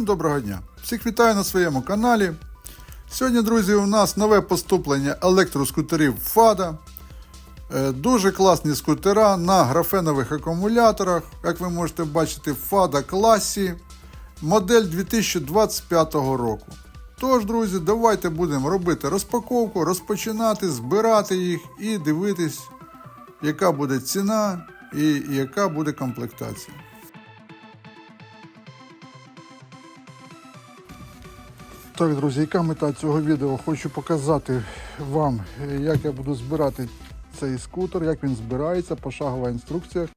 Всім доброго дня! Всіх вітаю на своєму каналі. Сьогодні, друзі, у нас нове поступлення електроскутерів FADA. Е, Дуже класні скутера на графенових акумуляторах, як ви можете бачити, FADA класі. Модель 2025 року. Тож, друзі, давайте будемо робити розпаковку, розпочинати, збирати їх і дивитись, яка буде ціна і яка буде комплектація. Так, друзі, яка мета цього відео? Хочу показати вам, як я буду збирати цей скутер, як він збирається, пошагова інструкція.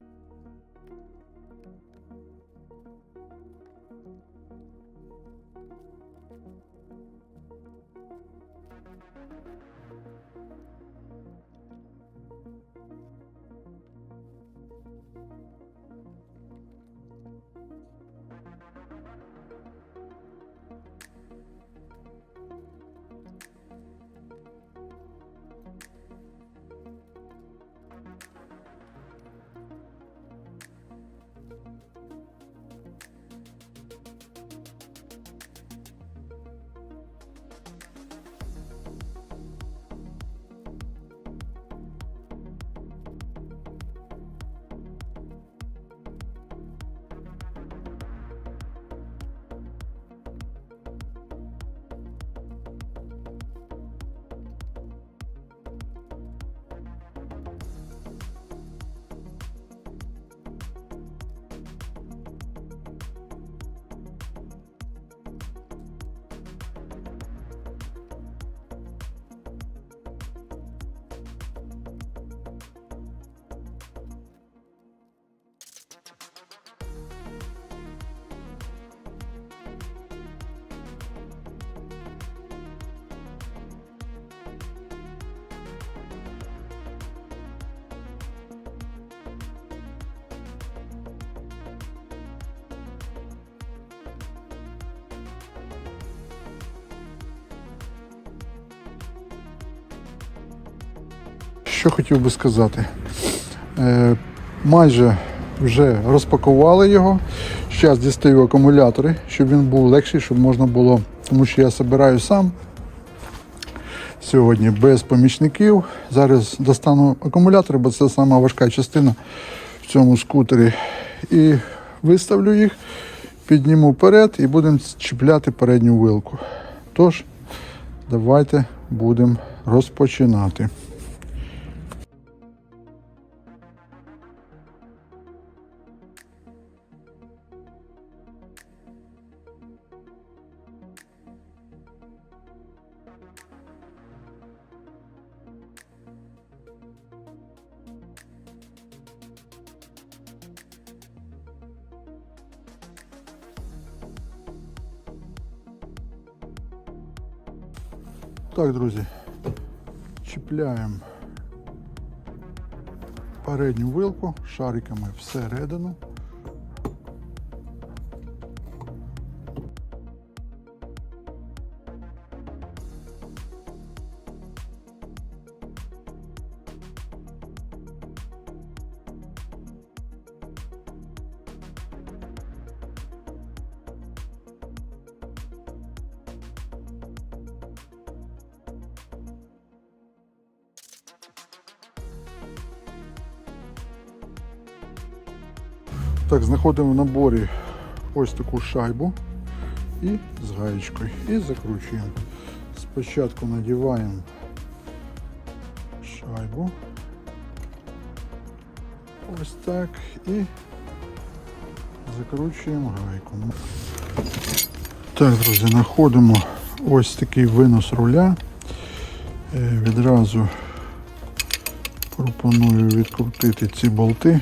Що хотів би сказати? Е, майже вже розпакували його. Зараз дістаю акумулятори, щоб він був легший, щоб можна було, тому що я збираю сам сьогодні без помічників. Зараз достану акумулятори, бо це сама важка частина в цьому скутері. І виставлю їх, підніму вперед і будемо чіпляти передню вилку. Тож, давайте будемо розпочинати. Так, друзі, чіпляємо передню вилку шариками всередину. Так, знаходимо в наборі ось таку шайбу і з гаєчкою. І закручуємо. Спочатку надіваємо шайбу. Ось так і закручуємо гайку. Так, друзі, знаходимо ось такий винос руля. Е, Відразу пропоную відкрутити ці болти.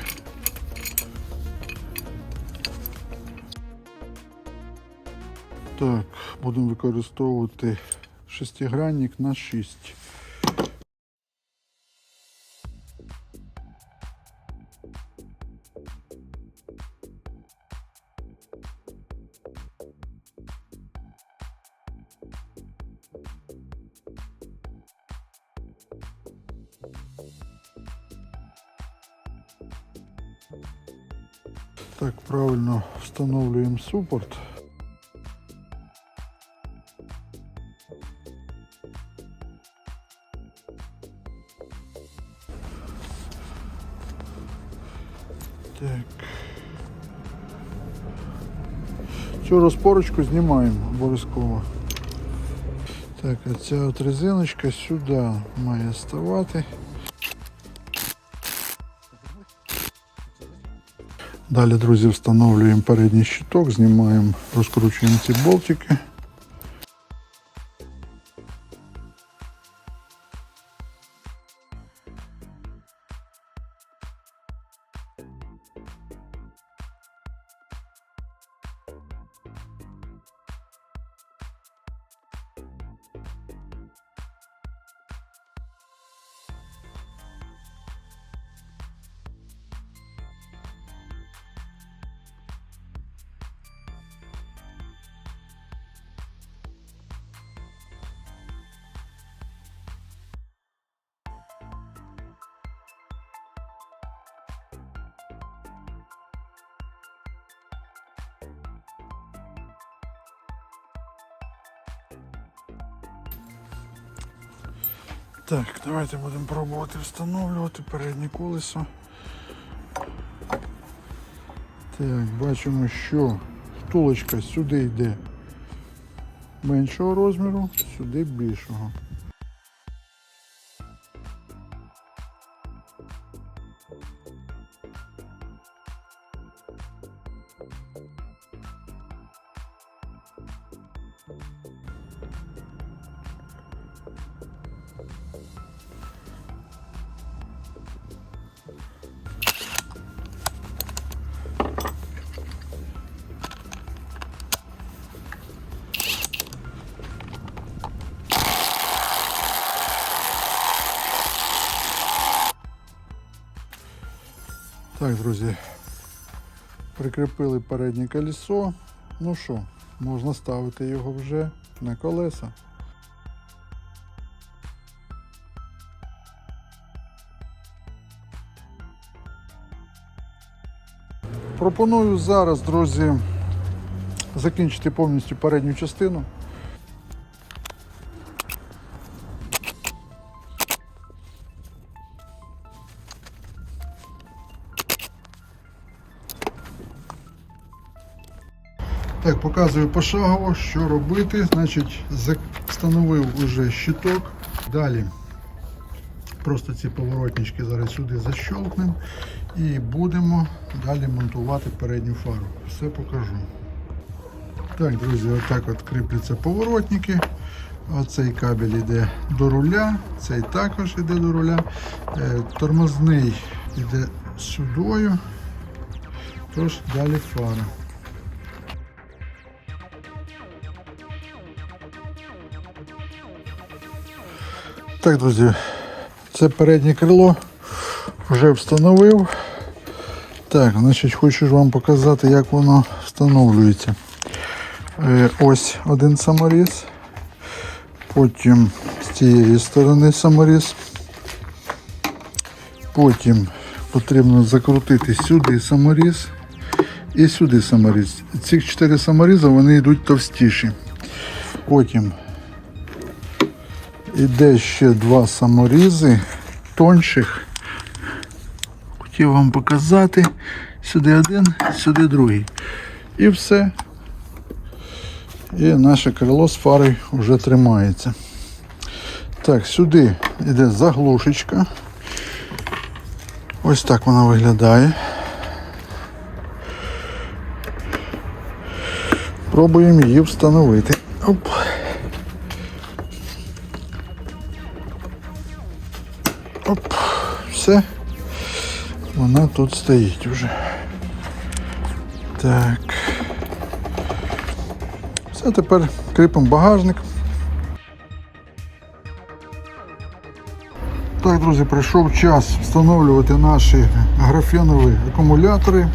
Так, будемо використовувати шестигранник на 6. Так, правильно встановлюємо супорт. Так. Цю розпорочку знімаємо обов'язково. Так, а ця от резиночка сюди має ставати. Далі, друзі, встановлюємо передній щиток, знімаємо, розкручуємо ці болтики. Так, давайте будемо пробувати встановлювати переднє колесо. Так, бачимо, що втулочка сюди йде меншого розміру, сюди більшого. Так, друзі, прикріпили переднє колесо. Ну що, можна ставити його вже на колеса. Пропоную зараз, друзі, закінчити повністю передню частину. Показую пошагово, що робити. Значить, встановив уже щиток. Далі просто ці поворотнички зараз сюди защолкнемо і будемо далі монтувати передню фару. Все покажу. Так, друзі, отак от кріпляться поворотники. Оцей кабель йде до руля, цей також йде до руля. Е, Тормозний йде сюдою. Тож далі фара. Так, друзі, це переднє крило вже встановив. Так, значить, хочу ж вам показати, як воно встановлюється. Е, ось один саморіз. Потім з цієї сторони саморіз. Потім потрібно закрутити сюди саморіз і сюди саморіз. Ці чотири саморізи вони йдуть товстіші. Потім Іде ще два саморізи тонших. Хотів вам показати. Сюди один, сюди другий. І все. І наше крило з фарою вже тримається. Так, сюди йде заглушечка. Ось так вона виглядає. Пробуємо її встановити. Оп. Оп, все. Вона тут стоїть уже. Так. Все, тепер кріпимо багажник. Так, друзі, прийшов час встановлювати наші графенові акумулятори.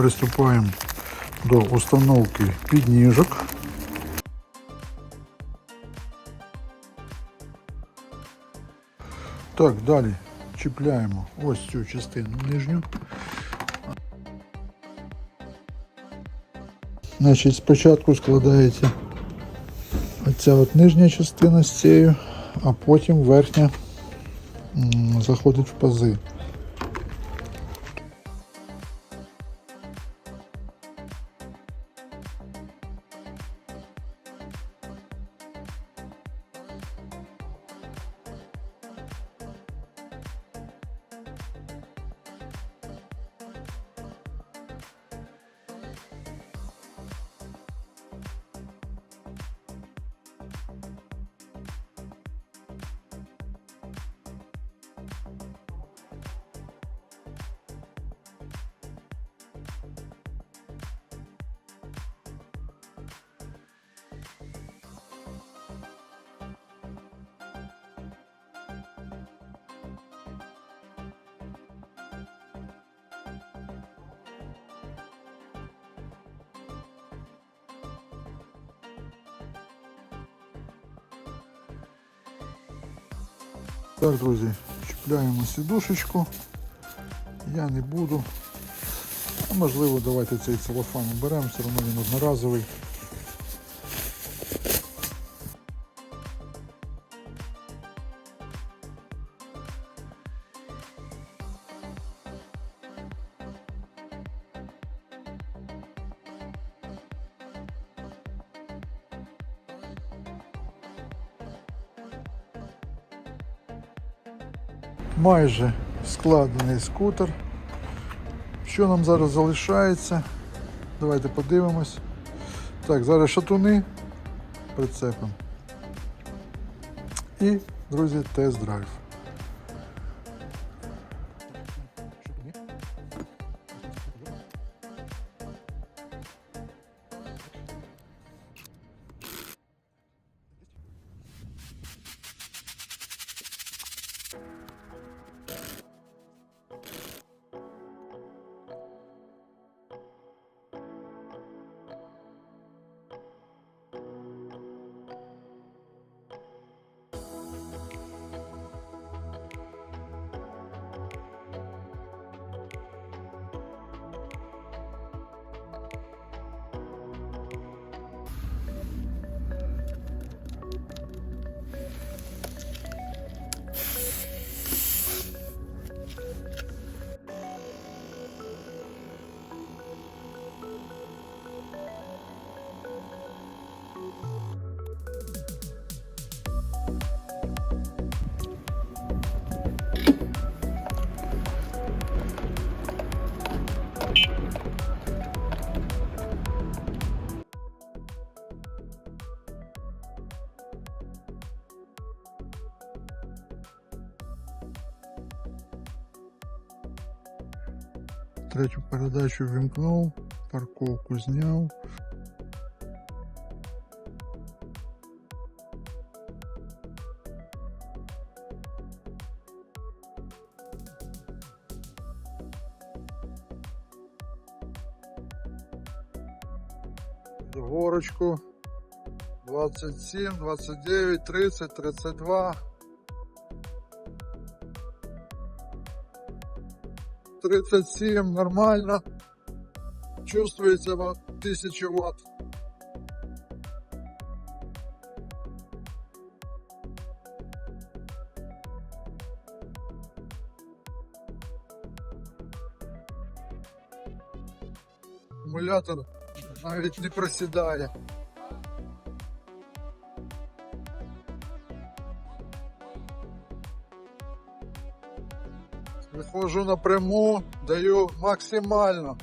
Приступаємо до установки підніжок. Так, далі чіпляємо ось цю частину нижню. Значить, спочатку складається оця от нижня частина з цією, а потім верхня заходить в пази. Так, друзі, чіпляємо сідушечку. Я не буду. Можливо, давайте цей целофан уберемо, все одно він одноразовий. Майже складений скутер. Що нам зараз залишається? Давайте подивимось. Так, зараз шатуни прицепимо. І, друзі, тест-драйв. Третю передачу вімкнув, парковку зняв. Горочку 27, 29, 30, 32. 37, нормально. Чувствуется вот 1000 ватт. Акумулятор навіть не просідає. Виходжу напряму, даю максимально.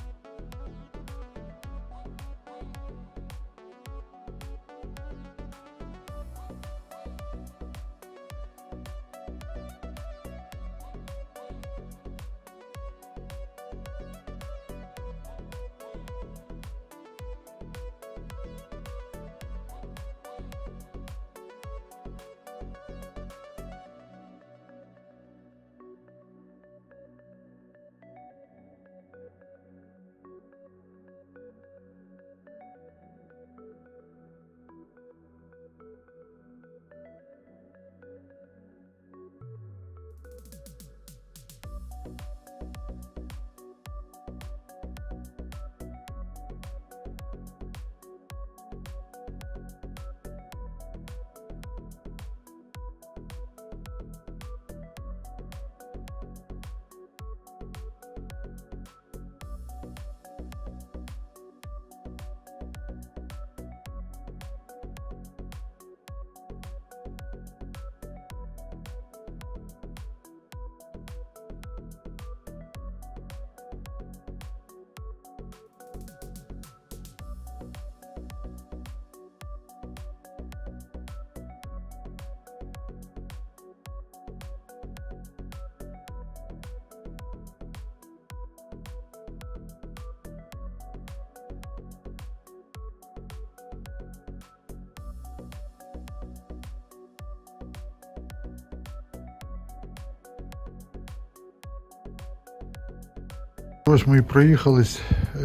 Ось ми і проїхались.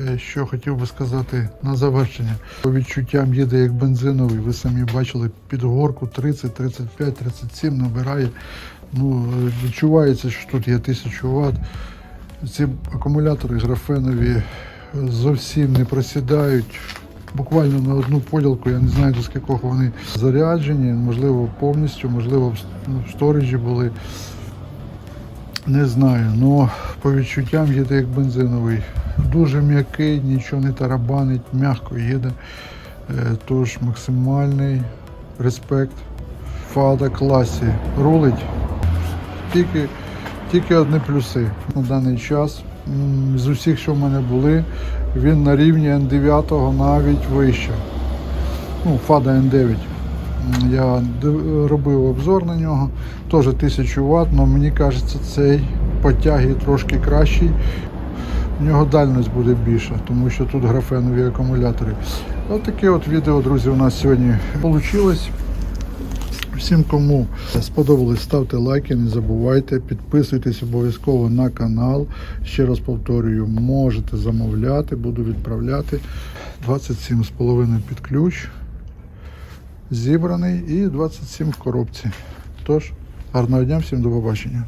Е, Що хотів би сказати на завершення. По відчуттям їде як бензиновий. Ви самі бачили під горку 30, 35, 37 набирає. Ну, е, відчувається, що тут є 1000 Вт. Ці акумулятори графенові зовсім не просідають. Буквально на одну поділку, я не знаю до скількох вони заряджені, можливо, повністю, можливо, в ну, сторіджі були. Не знаю, але по відчуттям їде як бензиновий. Дуже м'який, нічого не тарабанить, м'яко їде. Е, Тож максимальний респект. Фада класі. Рулить. Тільки, тільки одні плюси на даний час. З усіх, що в мене були, він на рівні N9 навіть вище. Ну, Фада N9. Я робив обзор на нього, теж 1000 Вт, але мені кажеться, цей по тягі трошки кращий. У нього дальність буде більша, тому що тут графенові акумулятори. Ось таке от відео, друзі, у нас сьогодні вийшло. Всім, кому сподобалось, ставте лайки, не забувайте, підписуйтесь обов'язково на канал. Ще раз повторюю, можете замовляти, буду відправляти. 27,5 під ключ зібраний і 27 в коробці. Тож, гарного дня, всім до побачення.